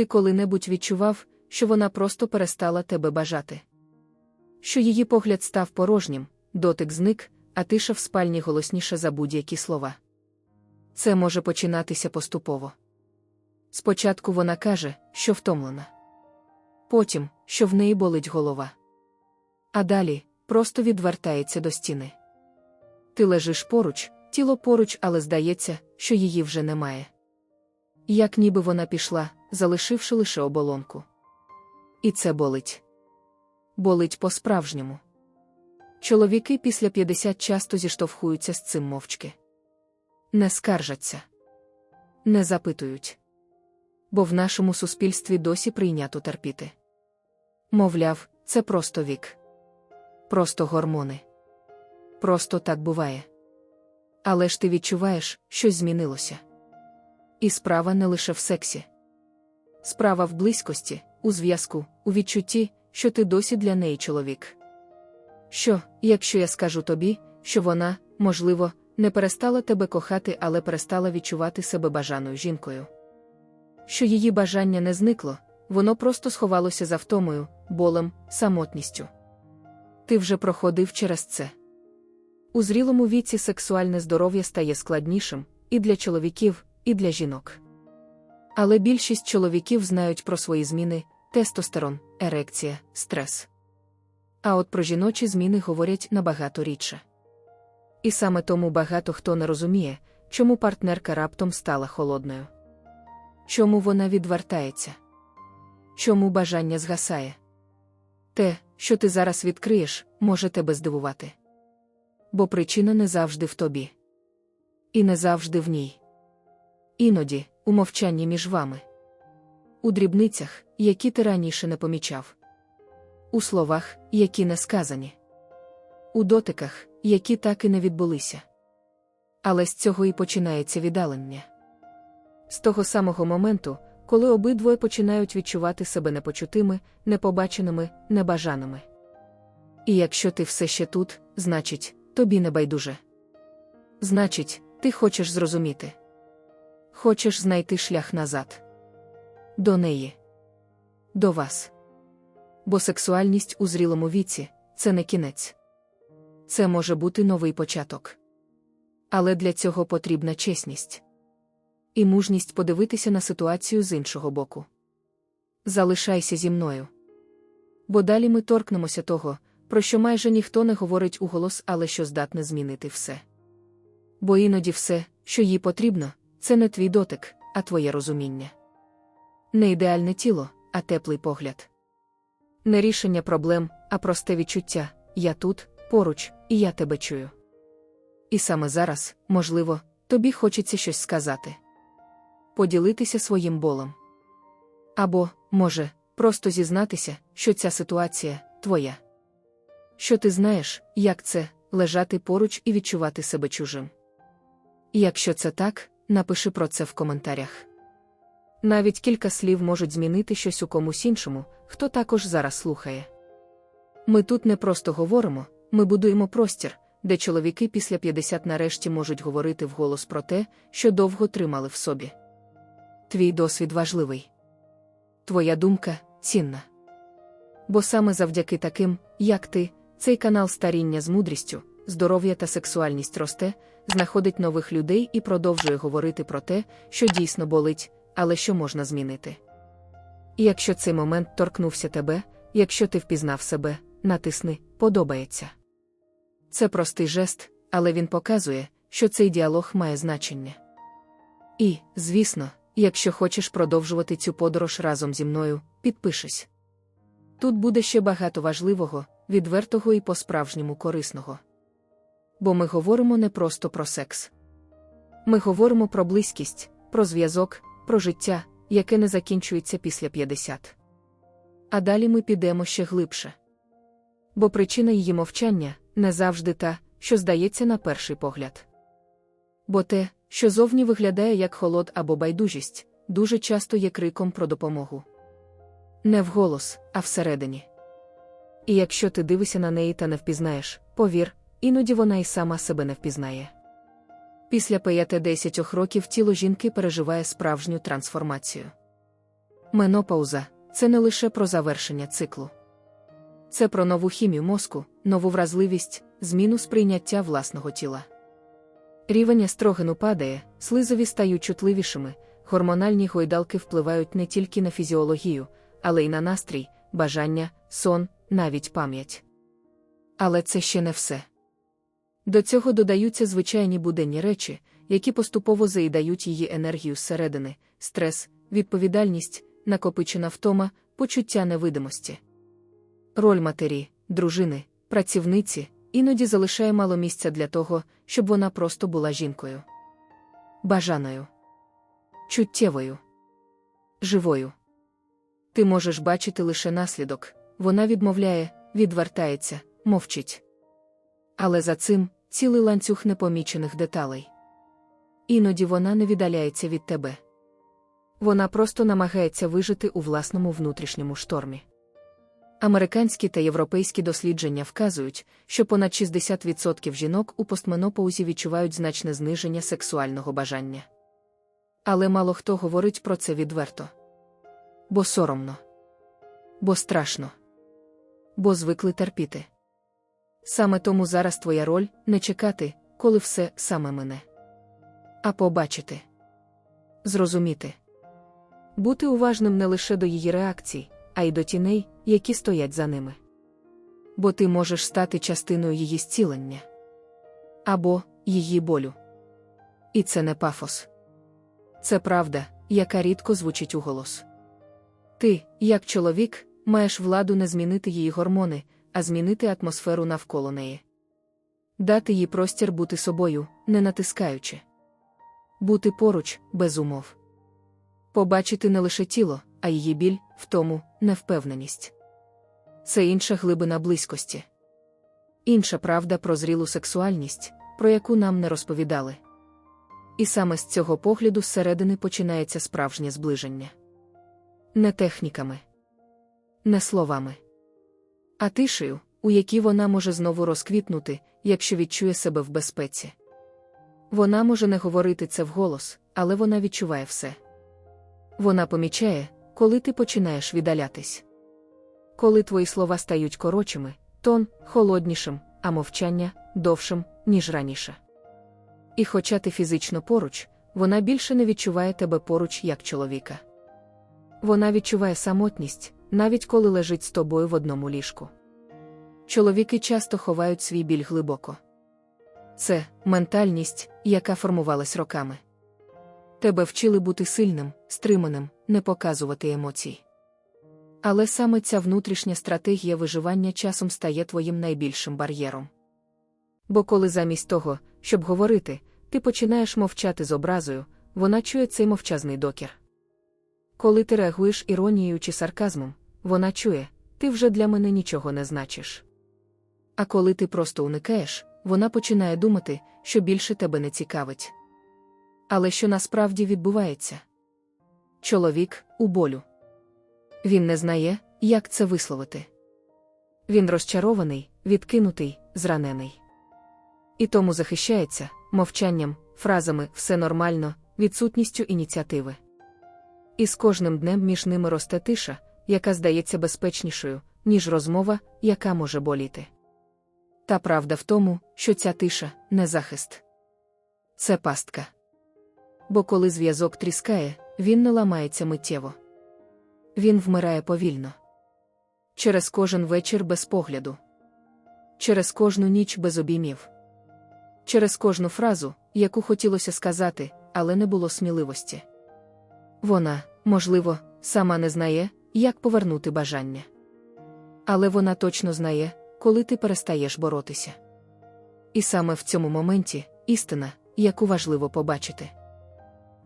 Ти коли-небудь відчував, що вона просто перестала тебе бажати. Що її погляд став порожнім, дотик зник, а тиша в спальні голосніша за будь-які слова. Це може починатися поступово. Спочатку вона каже, що втомлена. Потім, що в неї болить голова. А далі просто відвертається до стіни. Ти лежиш поруч, тіло поруч, але здається, що її вже немає. Як ніби вона пішла, залишивши лише оболонку. І це болить. Болить по-справжньому. Чоловіки після 50 часто зіштовхуються з цим мовчки. Не скаржаться, не запитують. Бо в нашому суспільстві досі прийнято терпіти. Мовляв, це просто вік. Просто гормони. Просто так буває. Але ж ти відчуваєш, щось змінилося. І справа не лише в сексі. Справа в близькості, у зв'язку, у відчутті, що ти досі для неї чоловік. Що, якщо я скажу тобі, що вона, можливо, не перестала тебе кохати, але перестала відчувати себе бажаною жінкою? Що її бажання не зникло, воно просто сховалося за втомою, болем, самотністю. Ти вже проходив через це. У зрілому віці сексуальне здоров'я стає складнішим і для чоловіків, і для жінок. Але більшість чоловіків знають про свої зміни тестостерон, ерекція, стрес. А от про жіночі зміни говорять набагато рідше. І саме тому багато хто не розуміє, чому партнерка раптом стала холодною. Чому вона відвертається? Чому бажання згасає? Те, що ти зараз відкриєш, може тебе здивувати. Бо причина не завжди в тобі. І не завжди в ній. Іноді, у мовчанні між вами. У дрібницях, які ти раніше не помічав. У словах, які не сказані. У дотиках, які так і не відбулися. Але з цього і починається віддалення. З того самого моменту, коли обидвоє починають відчувати себе непочутими, непобаченими, небажаними. І якщо ти все ще тут, значить, тобі не байдуже. Значить, ти хочеш зрозуміти. Хочеш знайти шлях назад. До неї. До вас. Бо сексуальність у зрілому віці це не кінець. Це може бути новий початок. Але для цього потрібна чесність і мужність подивитися на ситуацію з іншого боку. Залишайся зі мною. Бо далі ми торкнемося того, про що майже ніхто не говорить у голос, але що здатне змінити все. Бо іноді все, що їй потрібно, це не твій дотик, а твоє розуміння. Не ідеальне тіло, а теплий погляд. Не рішення проблем, а просте відчуття я тут, поруч, і я тебе чую. І саме зараз, можливо, тобі хочеться щось сказати поділитися своїм болем. Або, може, просто зізнатися, що ця ситуація твоя. Що ти знаєш, як це лежати поруч і відчувати себе чужим. Якщо це так, напиши про це в коментарях. Навіть кілька слів можуть змінити щось у комусь іншому, хто також зараз слухає. Ми тут не просто говоримо, ми будуємо простір, де чоловіки після 50 нарешті можуть говорити вголос про те, що довго тримали в собі. Твій досвід важливий. Твоя думка цінна. Бо саме завдяки таким, як ти, цей канал старіння з мудрістю, здоров'я та сексуальність росте, знаходить нових людей і продовжує говорити про те, що дійсно болить, але що можна змінити. І якщо цей момент торкнувся тебе, якщо ти впізнав себе, натисни подобається. Це простий жест, але він показує, що цей діалог має значення. І, звісно, якщо хочеш продовжувати цю подорож разом зі мною, підпишись. Тут буде ще багато важливого, відвертого і по-справжньому корисного. Бо ми говоримо не просто про секс. Ми говоримо про близькість, про зв'язок, про життя, яке не закінчується після 50. А далі ми підемо ще глибше. Бо причина її мовчання не завжди та, що здається на перший погляд. Бо те, що зовні виглядає як холод або байдужість, дуже часто є криком про допомогу. Не вголос, а всередині. І якщо ти дивишся на неї та не впізнаєш, повір, іноді вона й сама себе не впізнає. Після 5-10 років тіло жінки переживає справжню трансформацію. Менопауза це не лише про завершення циклу. Це про нову хімію мозку, нову вразливість, зміну сприйняття власного тіла. Рівень естрогену падає, слизові стають чутливішими, гормональні гойдалки впливають не тільки на фізіологію, але й на настрій, бажання, сон, навіть пам'ять. Але це ще не все. До цього додаються звичайні буденні речі, які поступово заїдають її енергію зсередини, стрес, відповідальність, накопичена втома, почуття невидимості. Роль матері, дружини, працівниці іноді залишає мало місця для того, щоб вона просто була жінкою. Бажаною, чуттєвою, живою. Ти можеш бачити лише наслідок, вона відмовляє, відвертається, мовчить. Але за цим цілий ланцюг непомічених деталей. Іноді вона не віддаляється від тебе. Вона просто намагається вижити у власному внутрішньому штормі. Американські та європейські дослідження вказують, що понад 60% жінок у постменопаузі відчувають значне зниження сексуального бажання. Але мало хто говорить про це відверто. Бо соромно, бо страшно, бо звикли терпіти. Саме тому зараз твоя роль не чекати, коли все саме мене, а побачити, зрозуміти, бути уважним не лише до її реакцій а й до тіней, які стоять за ними. Бо ти можеш стати частиною її зцілення або її болю. І це не пафос. Це правда, яка рідко звучить у голос. Ти, як чоловік, маєш владу не змінити її гормони, а змінити атмосферу навколо неї. Дати їй простір бути собою, не натискаючи, бути поруч, без умов. Побачити не лише тіло, а її біль, втому, невпевненість. Це інша глибина близькості. Інша правда про зрілу сексуальність, про яку нам не розповідали. І саме з цього погляду зсередини починається справжнє зближення. Не техніками, не словами, а тишею, у якій вона може знову розквітнути, якщо відчує себе в безпеці. Вона може не говорити це вголос, але вона відчуває все. Вона помічає, коли ти починаєш віддалятись. Коли твої слова стають коротшими, тон холоднішим, а мовчання довшим, ніж раніше. І хоча ти фізично поруч, вона більше не відчуває тебе поруч як чоловіка. Вона відчуває самотність, навіть коли лежить з тобою в одному ліжку. Чоловіки часто ховають свій біль глибоко. Це ментальність, яка формувалась роками. Тебе вчили бути сильним, стриманим, не показувати емоцій. Але саме ця внутрішня стратегія виживання часом стає твоїм найбільшим бар'єром. Бо коли замість того, щоб говорити, ти починаєш мовчати з образою, вона чує цей мовчазний докір. Коли ти реагуєш іронією чи сарказмом, вона чує, ти вже для мене нічого не значиш. А коли ти просто уникаєш, вона починає думати, що більше тебе не цікавить. Але що насправді відбувається? Чоловік у болю. Він не знає, як це висловити. Він розчарований, відкинутий, зранений. І тому захищається мовчанням, фразами все нормально, відсутністю ініціативи. І з кожним днем між ними росте тиша, яка здається безпечнішою, ніж розмова, яка може боліти. Та правда в тому, що ця тиша не захист. Це пастка бо коли зв'язок тріскає, він не ламається миттєво. Він вмирає повільно. Через кожен вечір без погляду, через кожну ніч без обіймів, через кожну фразу, яку хотілося сказати, але не було сміливості. Вона, можливо, сама не знає, як повернути бажання. Але вона точно знає, коли ти перестаєш боротися. І саме в цьому моменті істина, яку важливо побачити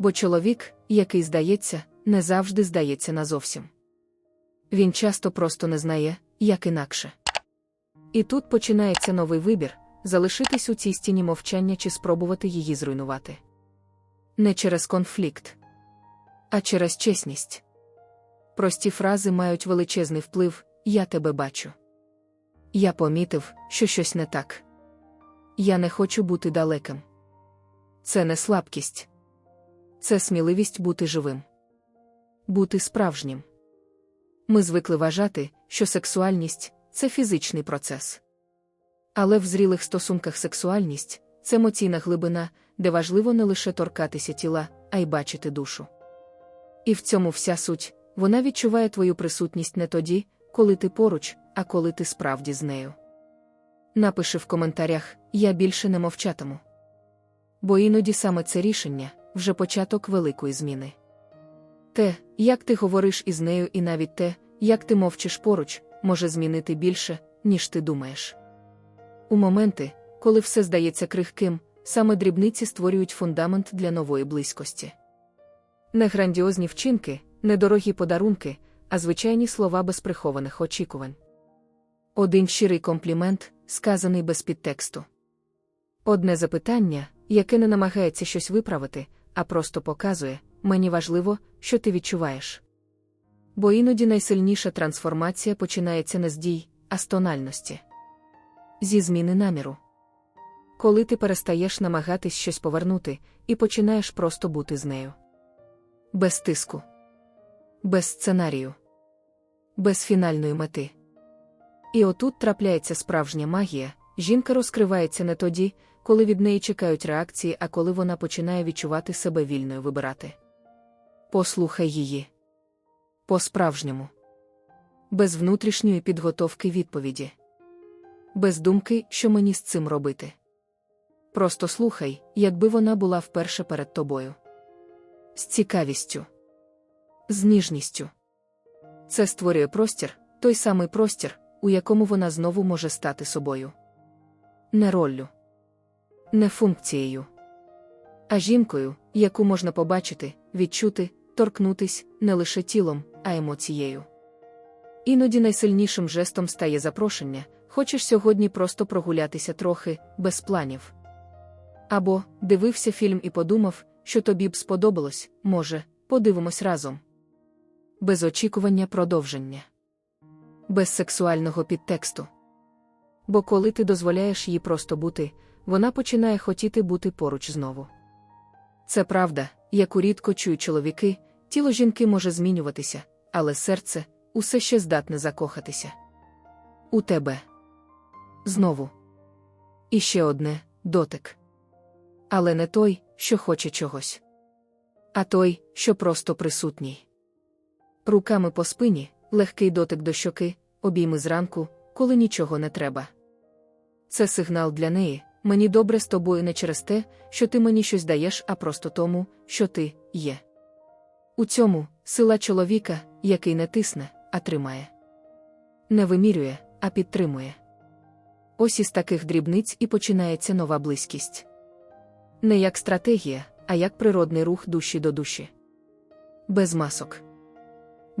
бо чоловік, який здається, не завжди здається назовсім. Він часто просто не знає, як інакше. І тут починається новий вибір залишитись у цій стіні мовчання чи спробувати її зруйнувати. Не через конфлікт, а через чесність. Прості фрази мають величезний вплив Я тебе бачу. Я помітив, що щось не так. Я не хочу бути далеким. Це не слабкість це сміливість бути живим. бути справжнім. Ми звикли вважати, що сексуальність це фізичний процес. Але в зрілих стосунках сексуальність це емоційна глибина, де важливо не лише торкатися тіла, а й бачити душу. І в цьому вся суть вона відчуває твою присутність не тоді, коли ти поруч, а коли ти справді з нею. Напиши в коментарях я більше не мовчатиму. Бо іноді саме це рішення вже початок великої зміни. Те, як ти говориш із нею, і навіть те, як ти мовчиш поруч, може змінити більше, ніж ти думаєш. У моменти, коли все здається крихким, саме дрібниці створюють фундамент для нової близькості. Не грандіозні вчинки, не дорогі подарунки, а звичайні слова без прихованих очікувань. Один щирий комплімент, сказаний без підтексту. Одне запитання, яке не намагається щось виправити, а просто показує мені важливо, що ти відчуваєш. Бо іноді найсильніша трансформація починається не з дій, а з тональності. Зі зміни наміру. Коли ти перестаєш намагатись щось повернути і починаєш просто бути з нею. Без тиску, без сценарію, без фінальної мети. І отут трапляється справжня магія, жінка розкривається не тоді, коли від неї чекають реакції, а коли вона починає відчувати себе вільною вибирати. Послухай її. По-справжньому. Без внутрішньої підготовки відповіді. Без думки, що мені з цим робити. Просто слухай, якби вона була вперше перед тобою. З цікавістю, з ніжністю. Це створює простір, той самий простір, у якому вона знову може стати собою. Не роллю, не функцією, а жінкою, яку можна побачити, відчути, торкнутись не лише тілом, а емоцією. Іноді найсильнішим жестом стає запрошення хочеш сьогодні просто прогулятися трохи, без планів. Або дивився фільм і подумав, що тобі б сподобалось, може, подивимось разом. Без очікування продовження, без сексуального підтексту. Бо коли ти дозволяєш їй просто бути, вона починає хотіти бути поруч знову. Це правда, яку рідко чують чоловіки, тіло жінки може змінюватися, але серце усе ще здатне закохатися. У тебе. Знову. І ще одне дотик. Але не той, що хоче чогось, а той, що просто присутній. Руками по спині, легкий дотик до щоки, обійми зранку, коли нічого не треба. Це сигнал для неї, Мені добре з тобою не через те, що ти мені щось даєш, а просто тому, що ти є. У цьому сила чоловіка, який не тисне, а тримає. Не вимірює, а підтримує. Ось із таких дрібниць і починається нова близькість. Не як стратегія, а як природний рух душі до душі. Без масок,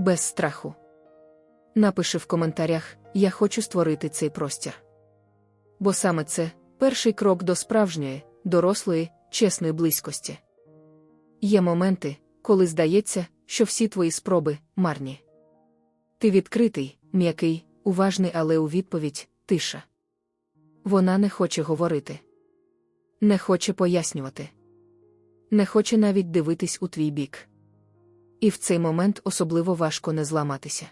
без страху. Напиши в коментарях: Я хочу створити цей простір. Бо саме це перший крок до справжньої, дорослої, чесної близькості. Є моменти, коли здається, що всі твої спроби марні. Ти відкритий, м'який, уважний, але у відповідь тиша. Вона не хоче говорити, не хоче пояснювати, не хоче навіть дивитись у твій бік. І в цей момент особливо важко не зламатися.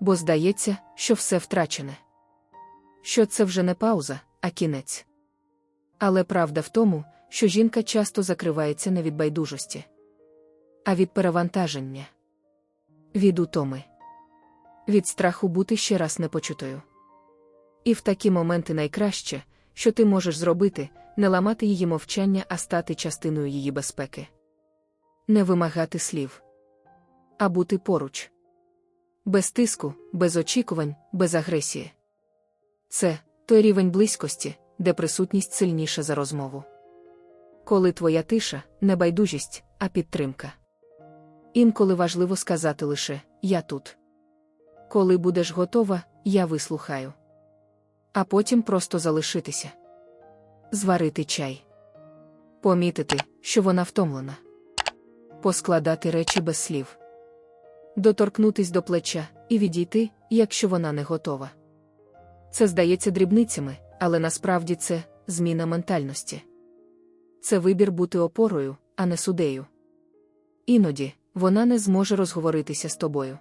Бо здається, що все втрачене. Що це вже не пауза, а кінець. Але правда в тому, що жінка часто закривається не від байдужості, а від перевантаження, від утоми, від страху бути ще раз непочутою. І в такі моменти найкраще, що ти можеш зробити, не ламати її мовчання, а стати частиною її безпеки, не вимагати слів, а бути поруч, без тиску, без очікувань, без агресії. Це той рівень близькості, де присутність сильніша за розмову. Коли твоя тиша не байдужість, а підтримка. Інколи важливо сказати лише Я тут. Коли будеш готова, я вислухаю. А потім просто залишитися, зварити чай, помітити, що вона втомлена, поскладати речі без слів, доторкнутись до плеча і відійти, якщо вона не готова. Це здається дрібницями, але насправді це зміна ментальності. Це вибір бути опорою, а не судею. Іноді вона не зможе розговоритися з тобою.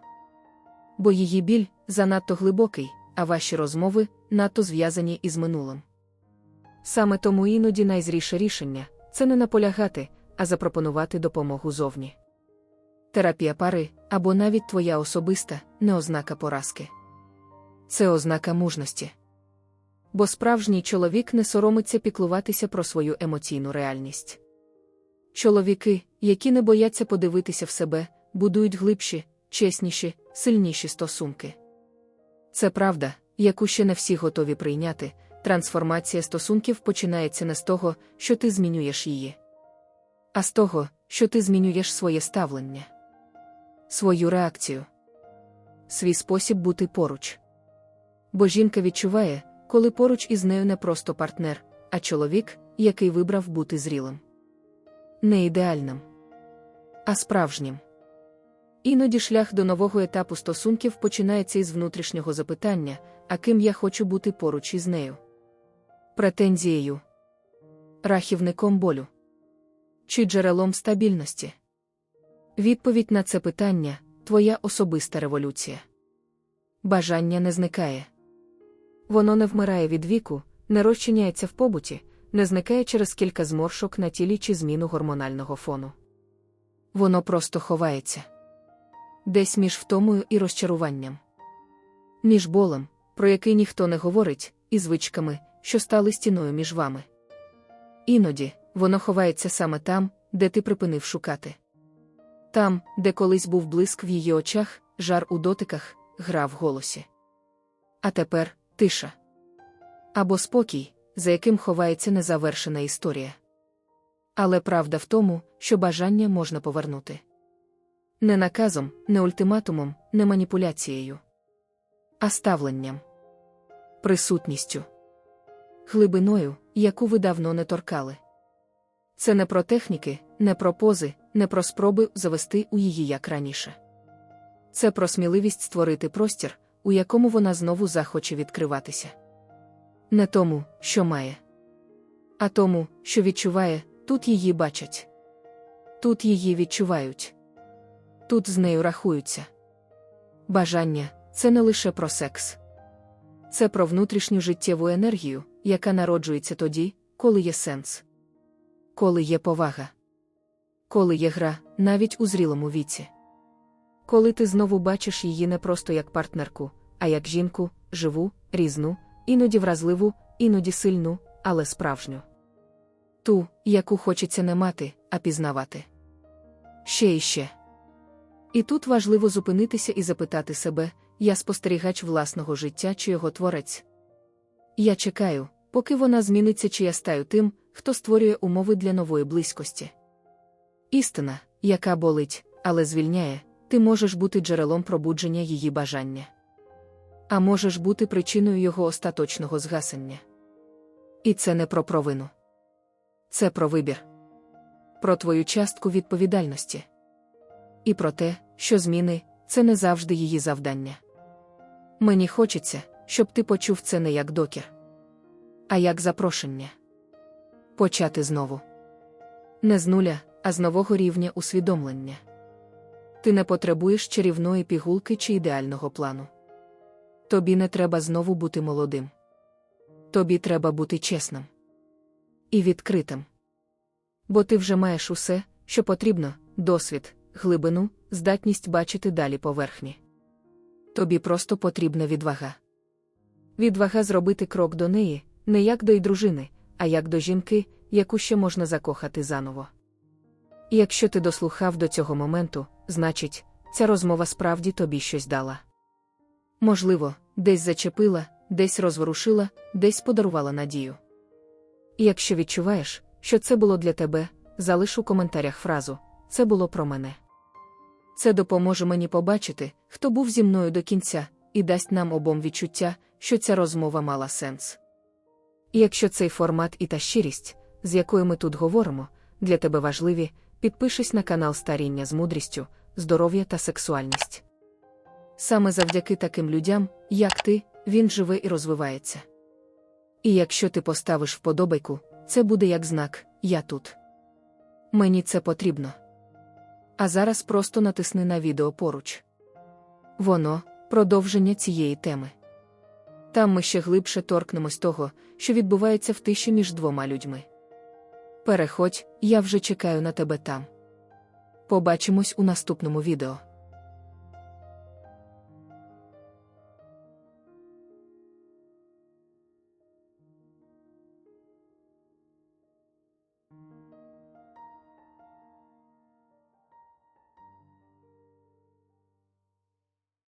Бо її біль занадто глибокий, а ваші розмови надто зв'язані із минулим. Саме тому іноді найзріше рішення це не наполягати, а запропонувати допомогу зовні. Терапія пари або навіть твоя особиста не ознака поразки. Це ознака мужності. Бо справжній чоловік не соромиться піклуватися про свою емоційну реальність. Чоловіки, які не бояться подивитися в себе, будують глибші, чесніші, сильніші стосунки. Це правда, яку ще не всі готові прийняти. Трансформація стосунків починається не з того, що ти змінюєш її, а з того, що ти змінюєш своє ставлення, свою реакцію, свій спосіб бути поруч. Бо жінка відчуває, коли поруч із нею не просто партнер, а чоловік, який вибрав бути зрілим. Не ідеальним, а справжнім. Іноді шлях до нового етапу стосунків починається із внутрішнього запитання, а ким я хочу бути поруч із нею. Претензією, рахівником болю чи джерелом стабільності. Відповідь на це питання твоя особиста революція. Бажання не зникає. Воно не вмирає від віку, не розчиняється в побуті, не зникає через кілька зморшок на тілі чи зміну гормонального фону. Воно просто ховається десь між втомою і розчаруванням, між болем, про який ніхто не говорить, і звичками, що стали стіною між вами. Іноді воно ховається саме там, де ти припинив шукати. Там, де колись був блиск в її очах, жар у дотиках, гра в голосі. А тепер тиша. Або спокій, за яким ховається незавершена історія. Але правда в тому, що бажання можна повернути. Не наказом, не ультиматумом, не маніпуляцією, а ставленням, присутністю, глибиною, яку ви давно не торкали. Це не про техніки, не про пози, не про спроби завести у її як раніше. Це про сміливість створити простір, у якому вона знову захоче відкриватися. Не тому, що має, а тому, що відчуває, тут її бачать. Тут її відчувають. Тут з нею рахуються. Бажання це не лише про секс, це про внутрішню життєву енергію, яка народжується тоді, коли є сенс, коли є повага, коли є гра, навіть у зрілому віці. Коли ти знову бачиш її не просто як партнерку, а як жінку, живу, різну, іноді вразливу, іноді сильну, але справжню. Ту, яку хочеться не мати, а пізнавати. Ще і ще. І тут важливо зупинитися і запитати себе я спостерігач власного життя чи його творець. Я чекаю, поки вона зміниться, чи я стаю тим, хто створює умови для нової близькості. Істина, яка болить, але звільняє, ти можеш бути джерелом пробудження її бажання. А можеш бути причиною його остаточного згасення. І це не про провину. Це про вибір, про твою частку відповідальності. І про те, що зміни це не завжди її завдання. Мені хочеться, щоб ти почув це не як докір, а як запрошення. Почати знову. Не з нуля, а з нового рівня усвідомлення. Ти не потребуєш чарівної пігулки чи ідеального плану. Тобі не треба знову бути молодим. Тобі треба бути чесним і відкритим. Бо ти вже маєш усе, що потрібно: досвід, глибину, здатність бачити далі поверхні. Тобі просто потрібна відвага. Відвага зробити крок до неї, не як до й дружини, а як до жінки, яку ще можна закохати заново. І якщо ти дослухав до цього моменту, значить, ця розмова справді тобі щось дала. Можливо, десь зачепила, десь розворушила, десь подарувала надію. І якщо відчуваєш, що це було для тебе, залиш у коментарях фразу це було про мене. Це допоможе мені побачити, хто був зі мною до кінця, і дасть нам обом відчуття, що ця розмова мала сенс. І якщо цей формат і та щирість, з якою ми тут говоримо, для тебе важливі, підпишись на канал Старіння з мудрістю, здоров'я та сексуальність. Саме завдяки таким людям, як ти, він живе і розвивається. І якщо ти поставиш вподобайку, це буде як знак Я тут. Мені це потрібно. А зараз просто натисни на відео поруч. Воно продовження цієї теми. Там ми ще глибше торкнемось того, що відбувається в тиші між двома людьми. Переходь, я вже чекаю на тебе там. Побачимось у наступному відео.